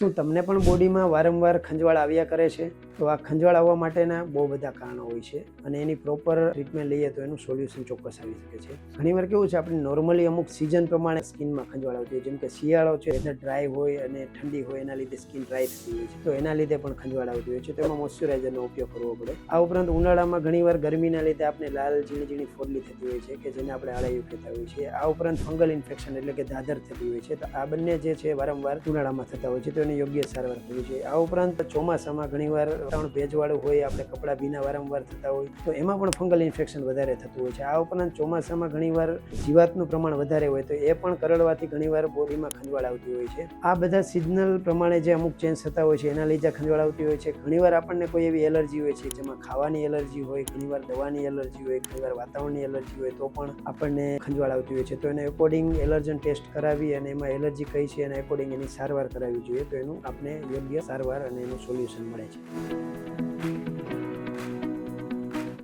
શું તમને પણ બોડીમાં વારંવાર ખંજવાળ આવ્યા કરે છે? તો આ ખંજવાળ માટેના બહુ બધા કારણો હોય છે અને એની પ્રોપર ટ્રીટમેન્ટ લઈએ તો એનું સોલ્યુશન ચોક્કસ આવી શકે છે. ઘણીવાર કેવું છે, આપણે નોર્મલી અમુક સિઝન પ્રમાણે સ્કિનમાં ખંજવાળ આવતી હોય જેમ કે શિયાળો છે, એને ડ્રાય હોય અને ઠંડી હોય, એના લીધે સ્કિન ડ્રાય થતી હોય છે. તો એના લીધે પણ ખંજવાળ આવતી હોય છે, તો એમાં ઉપયોગ કરવો પડે. આ ઉપરાંત ઉનાળામાં ઘણીવાર ગરમીના લીધે આપણે લાલ, ઝીણી ઝીણી ફોડલી થતી હોય છે કે જેને આપણે આળાયું કહેતા હોઈએ છીએ. આ ઉપરાંત ફંગલ ઇન્ફેક્શન એટલે કે દાદર થતી હોય છે. તો આ બંને જે છે, વારંવાર ઉનાળામાં થતા હોય છે, તો એની યોગ્ય સારવાર થવી જોઈએ. આ ઉપરાંત ચોમાસામાં ઘણીવાર વાતાવરણ ભેજવાળું હોય, આપણે કપડાં ભીના વારંવાર થતા હોય, તો એમાં પણ ફંગલ ઇન્ફેક્શન વધારે થતું હોય છે. આ ઉપરાંત ચોમાસામાં ઘણીવાર જીવાતનું પ્રમાણ વધારે હોય, તો એ પણ કરડવાથી ઘણીવાર બોડીમાં ખંજવાળ આવતી હોય છે. આ બધા સિઝનલ પ્રમાણે જે અમુક ચેન્જ થતા હોય છે, એના લીધે ખંજવાળ આવતી હોય છે. ઘણીવાર આપણને કોઈ એવી એલર્જી હોય છે, જેમાં ખાવાની એલર્જી હોય, ઘણીવાર દવાની એલર્જી હોય, ઘણીવાર વાતાવરણની એલર્જી હોય, તો પણ આપણને ખંજવાળ આવતી હોય છે. તો એને એકોર્ડિંગ એલર્જન ટેસ્ટ કરાવી અને એમાં એલર્જી કઈ છે, એના એકોર્ડિંગ એની સારવાર કરાવવી જોઈએ, તો એનું આપણે યોગ્ય સારવાર અને એનું સોલ્યુશન મળે છે. thank you